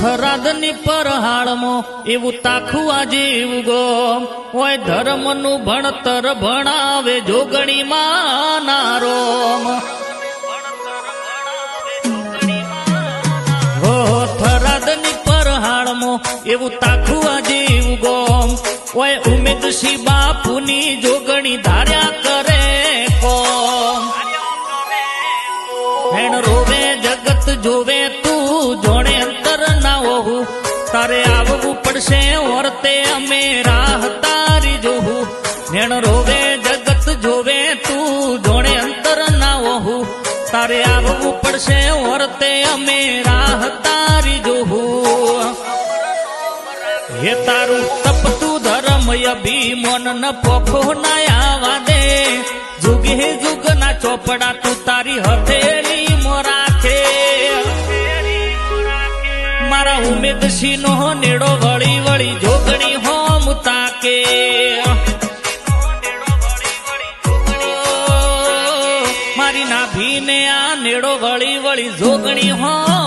થરાદની પરહાળમાં એવું તાખું આજે ઉગો હોય ધર્મનું ભણતર ભણાવે જોગણી માનારોમ હો થરાદની એવું તાખું આજે ઉગો હોય ઉમેદસિંહ બાપુની જોગણી ધાર્યા કરે કોમ. રોવે જગત જોવે તારે આવવું પડશે વર્તે અમે રાહ તારી જોવું નેણ રોવે, જગત જોવે, તું જોણે અંતર ના વહુ. તારે આવવું પડશે વર્તે અમે રાહ તારી જોવું હે તારું તપતું ધર્મ અભિમન ન પોખો ના આવા દે જુગે જુગ ના ચોપડા તું તારી હથેળી ઉમેદસિંહ નો નેડો વળી વળી જોગણી હોમ તાકે. મારી નાભીને આ નેડો વળી વળી જોગણી તાકે